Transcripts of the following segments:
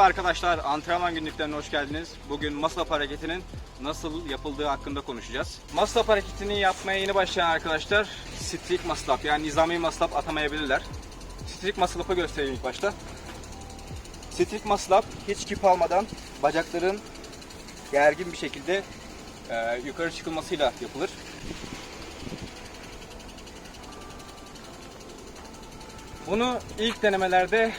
Merhaba arkadaşlar, antrenman günlüklerine hoş geldiniz. Bugün masraf hareketinin nasıl yapıldığı hakkında konuşacağız. Masraf hareketini yapmaya yeni başlayan arkadaşlar strik masraf yani nizami masraf atamayabilirler. Strik masrafı göstereyim ilk başta. Strik masraf hiç kip almadan bacakların gergin bir şekilde e, yukarı çıkılmasıyla yapılır. Bunu ilk denemelerde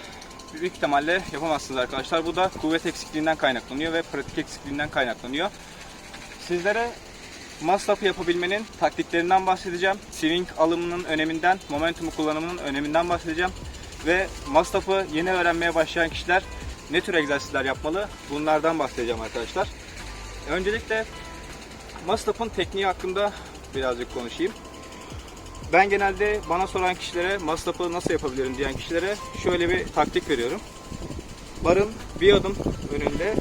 büyük ihtimalle yapamazsınız arkadaşlar. Bu da kuvvet eksikliğinden kaynaklanıyor ve pratik eksikliğinden kaynaklanıyor. Sizlere masrafı yapabilmenin taktiklerinden bahsedeceğim. Swing alımının öneminden, momentumu kullanımının öneminden bahsedeceğim. Ve masrafı yeni öğrenmeye başlayan kişiler ne tür egzersizler yapmalı bunlardan bahsedeceğim arkadaşlar. Öncelikle masrafın tekniği hakkında birazcık konuşayım. Ben genelde bana soran kişilere masrafı nasıl yapabilirim diyen kişilere şöyle bir taktik veriyorum. Barın bir adım önünde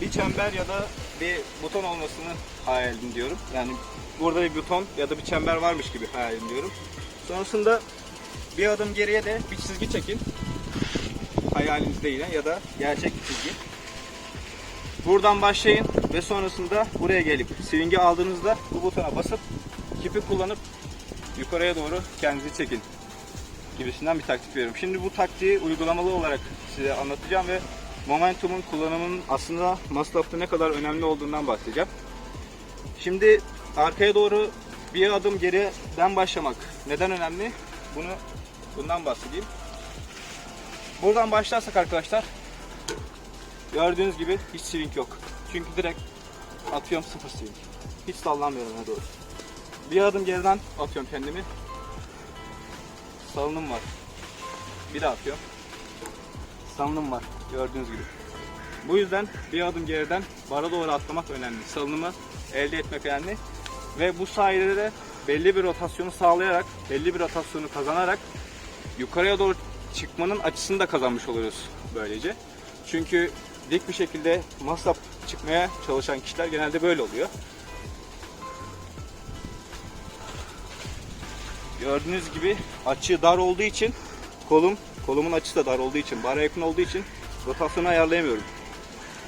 bir çember ya da bir buton olmasını hayal edin diyorum. Yani burada bir buton ya da bir çember varmış gibi hayal edin diyorum. Sonrasında bir adım geriye de bir çizgi çekin. Hayalinizde yine ya da gerçek bir çizgi. Buradan başlayın ve sonrasında buraya gelip swing'i aldığınızda bu butona basıp kipi kullanıp yukarıya doğru kendinizi çekin gibisinden bir taktik veriyorum. Şimdi bu taktiği uygulamalı olarak size anlatacağım ve momentumun kullanımının aslında masrafta ne kadar önemli olduğundan bahsedeceğim. Şimdi arkaya doğru bir adım geriden başlamak neden önemli? Bunu bundan bahsedeyim. Buradan başlarsak arkadaşlar gördüğünüz gibi hiç swing yok. Çünkü direkt atıyorum sıfır swing. Hiç sallanmıyorum ne doğru. Bir adım geriden atıyorum kendimi. Salınım var. Bir daha atıyorum. Salınım var gördüğünüz gibi. Bu yüzden bir adım geriden bara doğru atlamak önemli. Salınımı elde etmek önemli. Ve bu sayede de belli bir rotasyonu sağlayarak, belli bir rotasyonu kazanarak yukarıya doğru çıkmanın açısını da kazanmış oluyoruz böylece. Çünkü dik bir şekilde masraf çıkmaya çalışan kişiler genelde böyle oluyor. Gördüğünüz gibi açı dar olduğu için kolum kolumun açısı da dar olduğu için bara yakın olduğu için rotasyonu ayarlayamıyorum.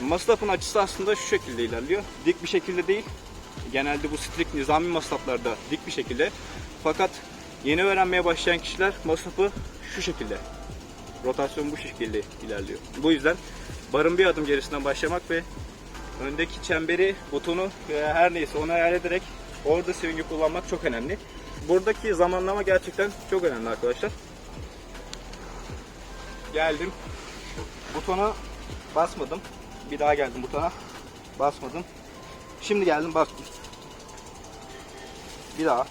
Masrafın açısı aslında şu şekilde ilerliyor. Dik bir şekilde değil. Genelde bu strict nizami masraflarda dik bir şekilde. Fakat yeni öğrenmeye başlayan kişiler masrafı şu şekilde. Rotasyon bu şekilde ilerliyor. Bu yüzden barın bir adım gerisinden başlamak ve öndeki çemberi, butonu veya her neyse onu hayal ederek orada swing'i kullanmak çok önemli. Buradaki zamanlama gerçekten çok önemli arkadaşlar. Geldim. Butona basmadım. Bir daha geldim butona. Basmadım. Şimdi geldim bastım. Bir daha.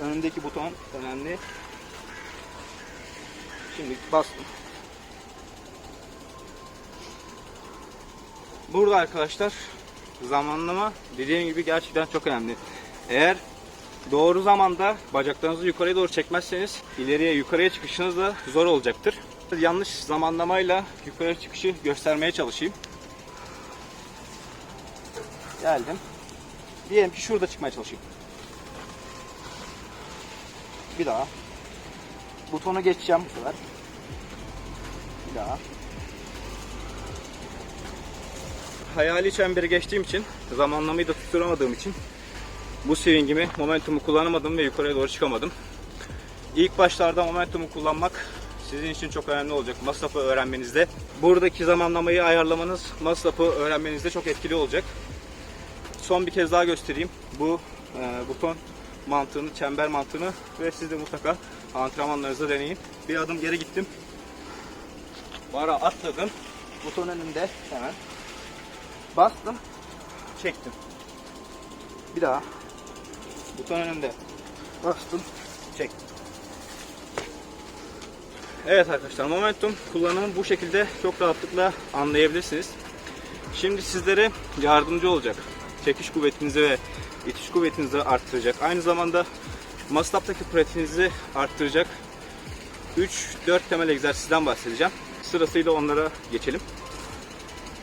Önündeki buton önemli. Şimdi bastım. Burada arkadaşlar zamanlama dediğim gibi gerçekten çok önemli. Eğer doğru zamanda bacaklarınızı yukarıya doğru çekmezseniz ileriye yukarıya çıkışınız da zor olacaktır. Yanlış zamanlamayla yukarı çıkışı göstermeye çalışayım. Geldim. Diyelim ki şurada çıkmaya çalışayım. Bir daha. Butonu geçeceğim bu sefer. Bir daha. Hayali çemberi geçtiğim için zamanlamayı da tutturamadığım için bu swingimi, momentumu kullanamadım ve yukarıya doğru çıkamadım. İlk başlarda momentumu kullanmak sizin için çok önemli olacak masrafı öğrenmenizde. Buradaki zamanlamayı ayarlamanız masrafı öğrenmenizde çok etkili olacak. Son bir kez daha göstereyim. Bu e, buton mantığını, çember mantığını ve siz de mutlaka antrenmanlarınızda deneyin. Bir adım geri gittim. Bara atladım. Buton önünde hemen. Bastım. Çektim. Bir daha. Buton önünde. Bastım. Çektim. Evet arkadaşlar momentum kullanımı bu şekilde çok rahatlıkla anlayabilirsiniz. Şimdi sizlere yardımcı olacak. Çekiş kuvvetinizi ve itiş kuvvetinizi arttıracak. Aynı zamanda masraftaki pratiğinizi arttıracak 3-4 temel egzersizden bahsedeceğim. Sırasıyla onlara geçelim.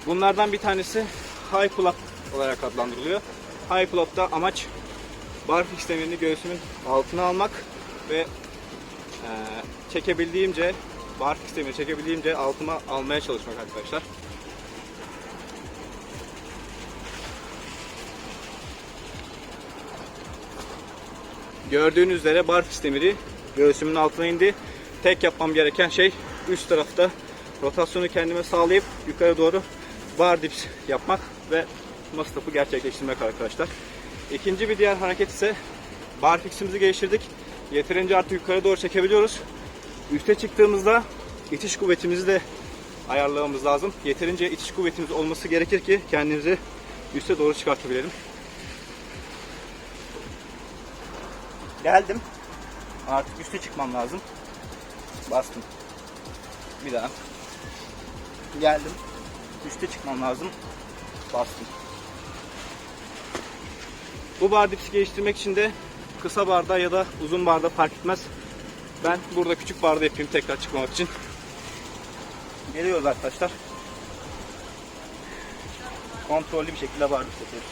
Bunlardan bir tanesi high pull up olarak adlandırılıyor. High pull up'ta amaç barfiks demirini göğsümün altına almak ve e, çekebildiğimce barfiks demiri çekebildiğimce altıma almaya çalışmak arkadaşlar. Gördüğünüz üzere barfiks demiri göğsümün altına indi. Tek yapmam gereken şey üst tarafta rotasyonu kendime sağlayıp yukarı doğru bar dips yapmak ve mastapı gerçekleştirmek arkadaşlar. İkinci bir diğer hareket ise barfiksimizi geliştirdik. Yeterince artık yukarı doğru çekebiliyoruz. Üste çıktığımızda itiş kuvvetimizi de ayarlamamız lazım. Yeterince itiş kuvvetimiz olması gerekir ki kendimizi üste doğru çıkartabilelim. Geldim. Artık üste çıkmam lazım. Bastım. Bir daha. Geldim. Üste çıkmam lazım. Bastım. Bu bar dipsi geliştirmek için de kısa barda ya da uzun barda fark etmez. Ben burada küçük barda yapayım tekrar çıkmamak için. Geliyoruz arkadaşlar. Kontrollü bir şekilde bar dips yapıyoruz.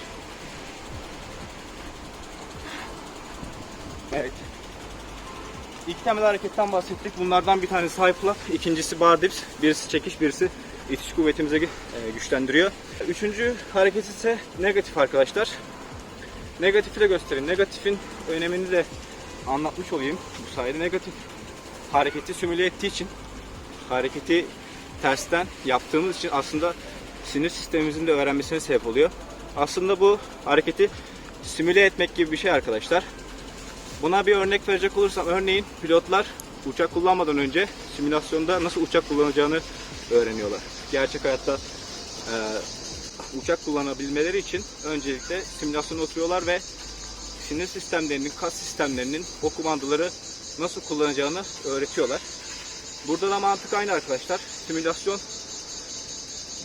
Evet. İki temel hareketten bahsettik. Bunlardan bir tanesi high flap, ikincisi bar dips. Birisi çekiş, birisi itiş kuvvetimizi e, güçlendiriyor. Üçüncü hareket ise negatif arkadaşlar. Negatifi de göstereyim. Negatifin önemini de anlatmış olayım. Bu sayede negatif hareketi simüle ettiği için hareketi tersten yaptığımız için aslında sinir sistemimizin de öğrenmesine sebep oluyor. Aslında bu hareketi simüle etmek gibi bir şey arkadaşlar. Buna bir örnek verecek olursam örneğin pilotlar uçak kullanmadan önce simülasyonda nasıl uçak kullanacağını öğreniyorlar. Gerçek hayatta e, uçak kullanabilmeleri için öncelikle simülasyona oturuyorlar ve sinir sistemlerinin, kas sistemlerinin o kumandaları nasıl kullanacağını öğretiyorlar. Burada da mantık aynı arkadaşlar. Simülasyon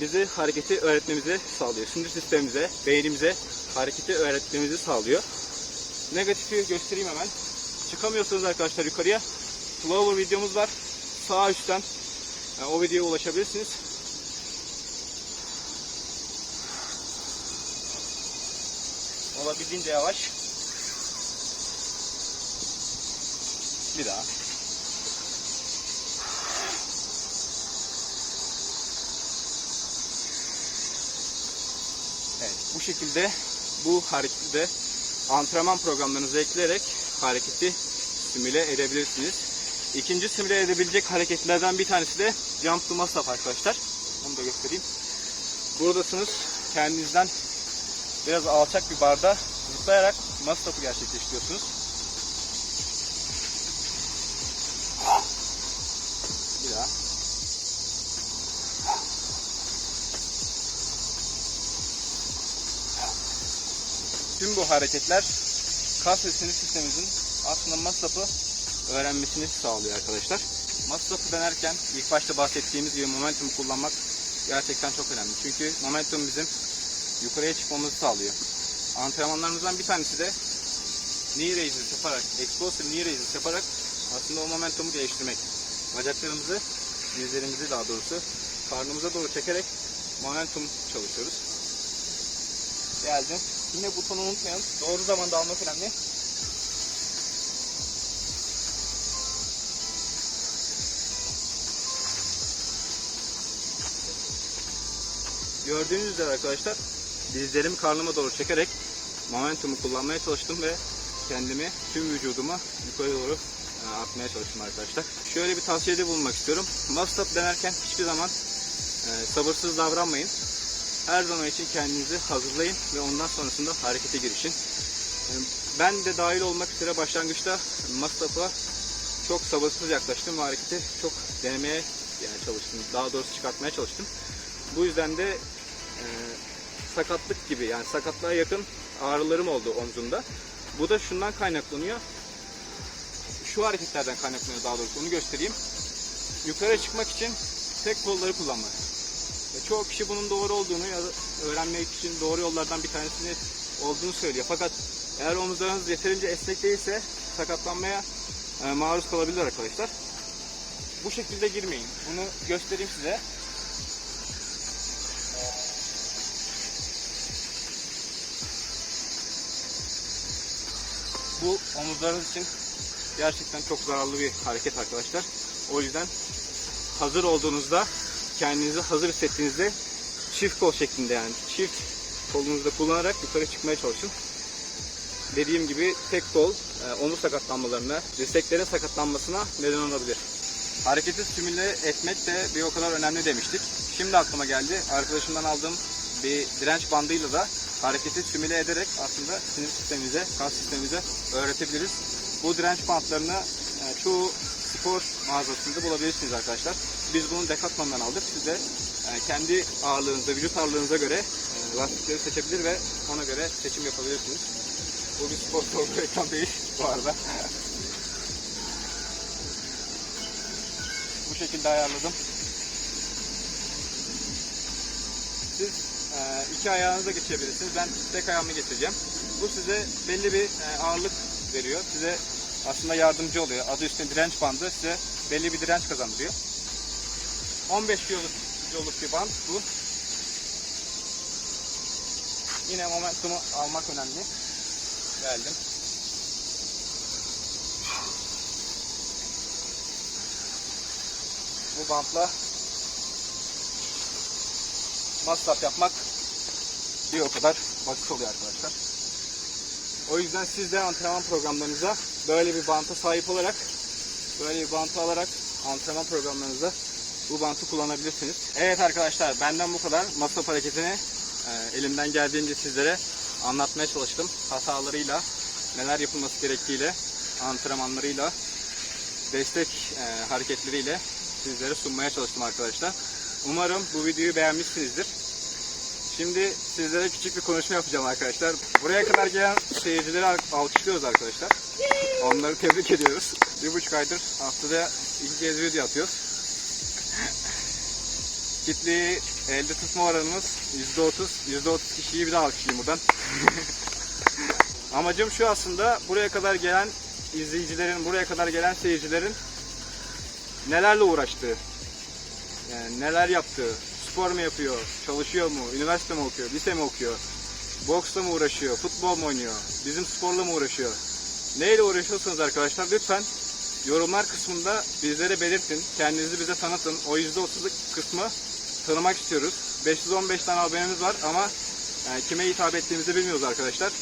bizi hareketi öğretmemizi sağlıyor. Sinir sistemimize, beynimize hareketi öğretmemizi sağlıyor. Negatifi göstereyim hemen. Çıkamıyorsanız arkadaşlar yukarıya Flower videomuz var. Sağ üstten e, o videoya ulaşabilirsiniz. Olabildiğince yavaş. Bir daha. Evet, bu şekilde bu hareketi de antrenman programlarınıza ekleyerek hareketi simüle edebilirsiniz. İkinci simüle edebilecek hareketlerden bir tanesi de jump to up arkadaşlar. Onu da göstereyim. Buradasınız. Kendinizden biraz alçak bir barda zıplayarak up'ı gerçekleştiriyorsunuz. Bir daha. Tüm bu hareketler kas sistemimizin aslında masrafı öğrenmesini sağlıyor arkadaşlar. Masrafı denerken ilk başta bahsettiğimiz gibi momentum kullanmak gerçekten çok önemli. Çünkü momentum bizim yukarıya çıkmamızı sağlıyor. Antrenmanlarımızdan bir tanesi de knee raises yaparak, explosive knee raises yaparak aslında o momentumu geliştirmek. Bacaklarımızı, dizlerimizi daha doğrusu karnımıza doğru çekerek momentum çalışıyoruz. Geldim. Yine butonu unutmayalım. Doğru zamanda almak önemli. Gördüğünüz üzere arkadaşlar dizlerimi karnıma doğru çekerek momentumu kullanmaya çalıştım ve kendimi tüm vücudumu yukarı doğru e, atmaya çalıştım arkadaşlar. Şöyle bir tavsiyede bulunmak istiyorum. Must denerken hiçbir zaman e, sabırsız davranmayın. Her zaman için kendinizi hazırlayın ve ondan sonrasında harekete girişin. E, Ben de dahil olmak üzere başlangıçta Mustaf'a çok sabırsız yaklaştım ve hareketi çok denemeye yani çalıştım. Daha doğrusu çıkartmaya çalıştım. Bu yüzden de sakatlık gibi yani sakatlığa yakın ağrılarım oldu omzumda. Bu da şundan kaynaklanıyor. Şu hareketlerden kaynaklanıyor daha doğrusu onu göstereyim. Yukarı çıkmak için tek kolları kullanmak. Ve çoğu kişi bunun doğru olduğunu ya da öğrenmek için doğru yollardan bir tanesini olduğunu söylüyor. Fakat eğer omuzlarınız yeterince esnek değilse sakatlanmaya e, maruz kalabilir arkadaşlar. Bu şekilde girmeyin. Bunu göstereyim size. Bu omuzlarınız için gerçekten çok zararlı bir hareket arkadaşlar. O yüzden hazır olduğunuzda, kendinizi hazır hissettiğinizde çift kol şeklinde yani çift kolunuzu kullanarak yukarı çıkmaya çalışın. Dediğim gibi tek kol e, omuz sakatlanmalarına, dirseklerin sakatlanmasına neden olabilir. Hareketi simüle etmek de bir o kadar önemli demiştik. Şimdi aklıma geldi. Arkadaşımdan aldığım bir direnç bandıyla da hareketi simüle ederek aslında sinir sistemimize, kas sistemimize öğretebiliriz. Bu direnç bantlarını e, çoğu spor mağazasında bulabilirsiniz arkadaşlar. Biz bunu Decathlon'dan aldık. Siz de e, kendi ağırlığınıza, vücut ağırlığınıza göre e, lastikleri seçebilir ve ona göre seçim yapabilirsiniz. Bu bir spor soğuk reklam değil bu arada. Bu şekilde ayarladım. Siz iki ayağınıza geçebilirsiniz. Ben tek ayağımı geçeceğim. Bu size belli bir e, ağırlık veriyor. Size aslında yardımcı oluyor. Adı üstünde direnç bandı size belli bir direnç kazandırıyor. 15 kiloluk, kiloluk bir band bu. Yine momentumu almak önemli. Geldim. Bu bantla masraf yapmak bir o kadar basit oluyor arkadaşlar. O yüzden siz de antrenman programlarınıza böyle bir banta sahip olarak böyle bir bantı alarak antrenman programlarınızda bu bantı kullanabilirsiniz. Evet arkadaşlar benden bu kadar. Masraf hareketini e, elimden geldiğince sizlere anlatmaya çalıştım. Hatalarıyla, neler yapılması gerektiğiyle, antrenmanlarıyla, destek e, hareketleriyle sizlere sunmaya çalıştım arkadaşlar. Umarım bu videoyu beğenmişsinizdir. Şimdi sizlere küçük bir konuşma yapacağım arkadaşlar. Buraya kadar gelen seyircileri al- alkışlıyoruz arkadaşlar. Onları tebrik ediyoruz. Bir buçuk aydır haftada iki kez video atıyoruz. Kitleyi elde tutma oranımız %30. %30 kişiyi bir daha alkışlayayım buradan. Amacım şu aslında buraya kadar gelen izleyicilerin, buraya kadar gelen seyircilerin nelerle uğraştığı, yani neler yaptığı, spor mu yapıyor, çalışıyor mu, üniversite mi okuyor, lise mi okuyor, boksla mı uğraşıyor, futbol mu oynuyor, bizim sporla mı uğraşıyor? Neyle uğraşıyorsanız arkadaşlar lütfen yorumlar kısmında bizlere belirtin. Kendinizi bize tanıtın. O %30'luk kısmı tanımak istiyoruz. 515 tane abonemiz var ama yani kime hitap ettiğimizi bilmiyoruz arkadaşlar.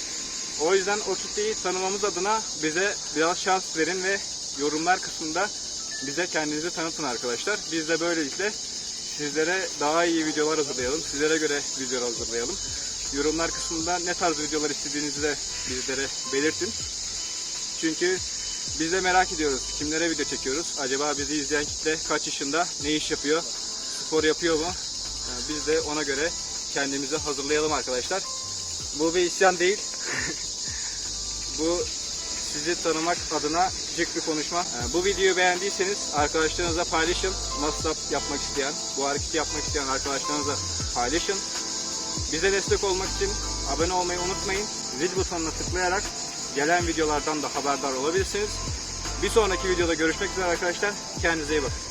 O yüzden o kitleyi tanımamız adına bize biraz şans verin ve yorumlar kısmında bize kendinizi tanıtın arkadaşlar. Biz de böylelikle sizlere daha iyi videolar hazırlayalım. Sizlere göre videolar hazırlayalım. Yorumlar kısmında ne tarz videolar istediğinizi de bizlere belirtin. Çünkü biz de merak ediyoruz. Kimlere video çekiyoruz? Acaba bizi izleyen kitle kaç yaşında? Ne iş yapıyor? Spor yapıyor mu? Yani biz de ona göre kendimizi hazırlayalım arkadaşlar. Bu bir isyan değil. Bu sizi tanımak adına küçük bir konuşma. Ee, Bu videoyu beğendiyseniz arkadaşlarınızla paylaşın. Masraf yapmak isteyen, bu hareketi yapmak isteyen arkadaşlarınızla paylaşın. Bize destek olmak için abone olmayı unutmayın. Zil butonuna tıklayarak gelen videolardan da haberdar olabilirsiniz. Bir sonraki videoda görüşmek üzere arkadaşlar. Kendinize iyi bakın.